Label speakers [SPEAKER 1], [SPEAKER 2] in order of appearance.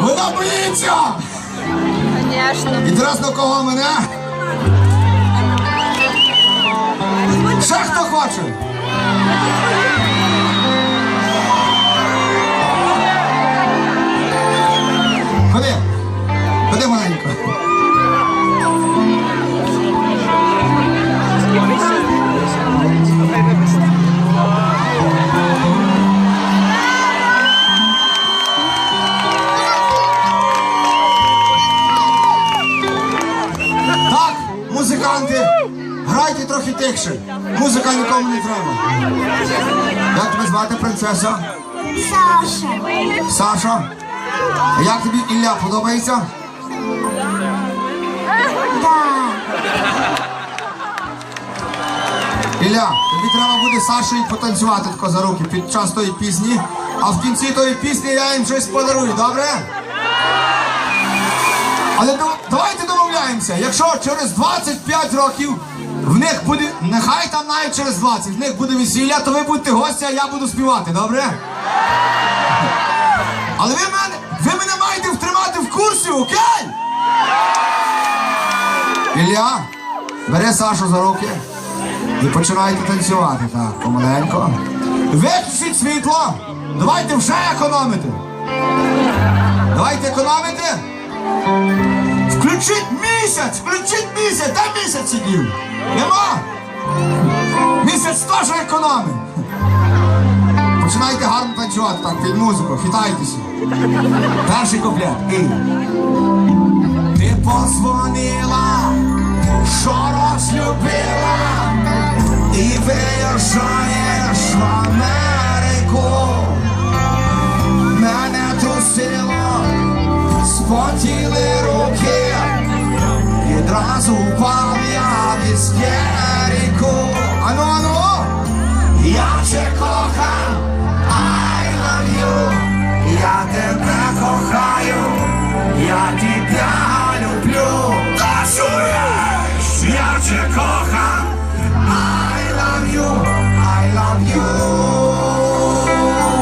[SPEAKER 1] Вона боїться!
[SPEAKER 2] Звісно.
[SPEAKER 1] Інтересно, кого мене? Ще хто хоче? Ходи. Ходи маленько. Музиканти, грайте трохи тихше. Музика нікому не треба. Як тебе звати, принцеса?
[SPEAKER 3] Саша.
[SPEAKER 1] Саша? А як тобі Ілля подобається?
[SPEAKER 3] Да.
[SPEAKER 1] Ілля, тобі треба буде з Сашею потанцювати тако за руки під час тої пісні, а в кінці тої пісні я їм щось подарую, добре? Але давайте домовляємося, якщо через 25 років в них буде, нехай там навіть через 20, в них буде весілля, то ви будете гості, а я буду співати, добре? Але ви мене, ви мене маєте втримати в курсі, окей? Ілля, бери Сашу за руки. І починаєте танцювати, так, помаленько. Виключіть світло. Давайте вже економити. Давайте економити. Включіть місяць! Включіть місяць! Де місяць сидів? Нема? Місяць теж економить. Починайте гарно танцювати так, під музику, хитайтеся. Перший куплет. Ти позвонила, що розлюбила, і виїжджаєш впав я в істерику. Ану,